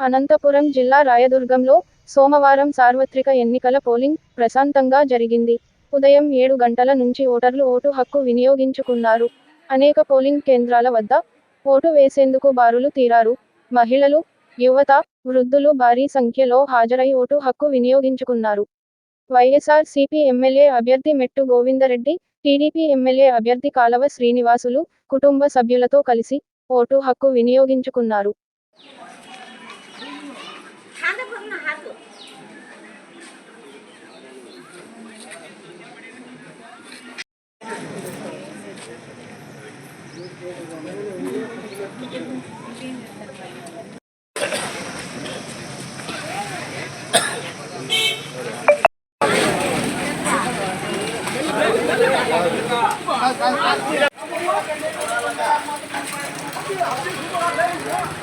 అనంతపురం జిల్లా రాయదుర్గంలో సోమవారం సార్వత్రిక ఎన్నికల పోలింగ్ ప్రశాంతంగా జరిగింది. ఉదయం ఏడు గంటల నుంచి ఓటర్లు ఓటు హక్కు వినియోగించుకున్నారు. అనేక పోలింగ్ కేంద్రాల వద్ద ఓటు వేసేందుకు బారులు తీరారు. మహిళలు యువత వృద్ధులు భారీ సంఖ్యలో హాజరై ఓటు హక్కు వినియోగించుకున్నారు. వైఎస్ఆర్ సిపి ఎమ్మెల్యే అభ్యర్థి మెట్టు గోవిందరెడ్డి టీడీపీ ఎమ్మెల్యే అభ్యర్థి కాలవ శ్రీనివాసులు కుటుంబ సభ్యులతో కలిసి ఓటు హక్కు వినియోగించుకున్నారు. 他者。Thank you.